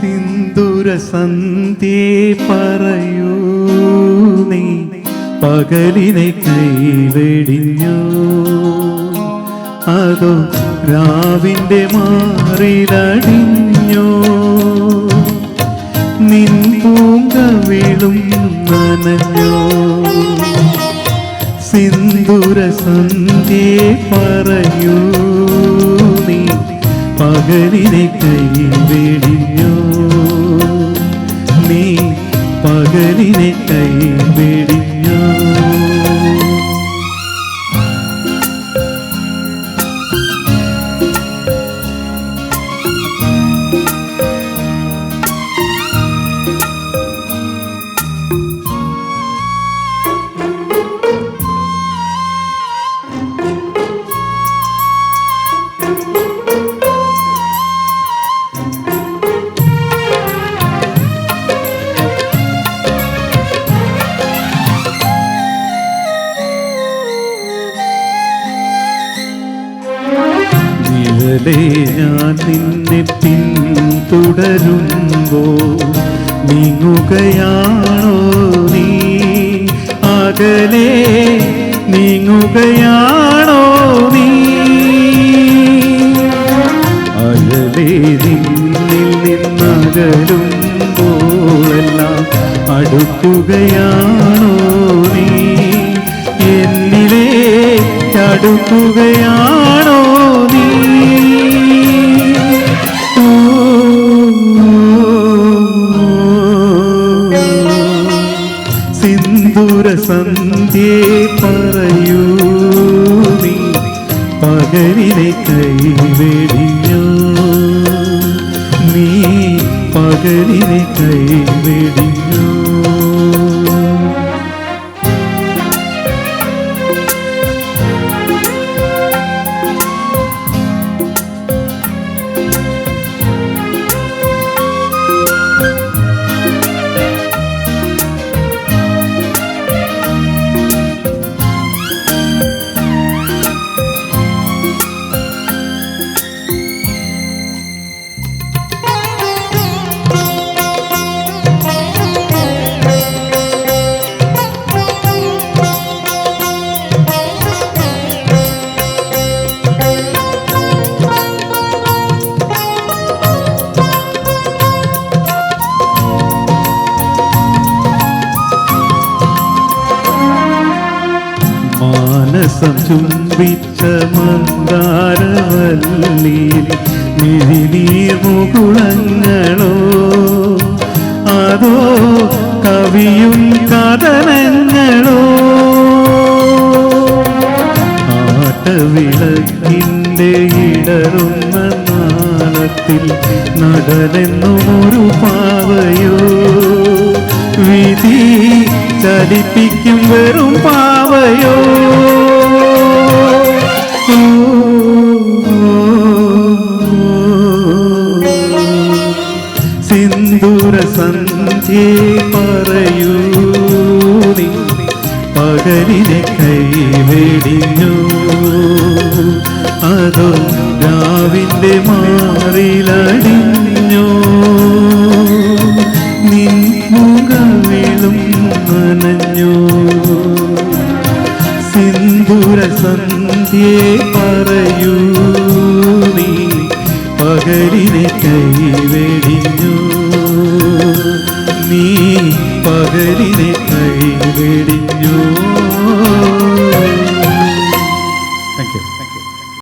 സിന്ദൂര പറയൂ നീ പകലിനെ കൈവെടിഞ്ഞോ. അതോ രാവിന്റെ മാറിലടിഞ്ഞോ. നിൻ പൂങ്കവിളും നനഞ്ഞോ. സിന്ദൂര പറയൂ നീ പകലിനെ കൈവെടിഞ്ഞോ. നീ പകലിനെ കൈവെടിഞ്ഞോ നിഴലേ ഞാൻ നിന്നെ പിന്തുടരുമ്പോ നീങ്ങുകയാണോ നീ? അകലെ നീങ്ങുകയാണോ നീ? അകലെ നിന്നിൽ നിന്നകലുമ്പോഴെല്ലാം അടുക്കുകയാണോ നീ? എന്നിലേ അടുക്കുകയാണോ സിന്ദൂര സന്ധ്യേ പറയൂ നീ പകലിലെ കൈവെടിയോ. നീ പകലിലെ കൈവെടിഞ്ഞോ മാനസം ചുംബിച്ച മന്ദാരവല്ലിയിൽ മിഴിനീർ മുകുളങ്ങളോ? അതോ കവിയും കഥനങ്ങളോ? ആട്ടവിളക്കിന്റെ ഇടറുന്ന നാളത്തിൽ നടനെന്നും ഒരു പാവയോ? വിധി ചലിപ്പിക്കും വെറും പാവയോ? സിന്ദൂര സന്ധ്യേ പറയൂ പകലിനെ കൈവെടിഞ്ഞു അതോ രാവിന്റെ മാറിലടിഞ്ഞോ സന്ധ്യേ പറയൂ നീ. പകലിനെ കൈവെടിഞ്ഞു. നീ പകലിനെ കൈവെടിഞ്ഞു.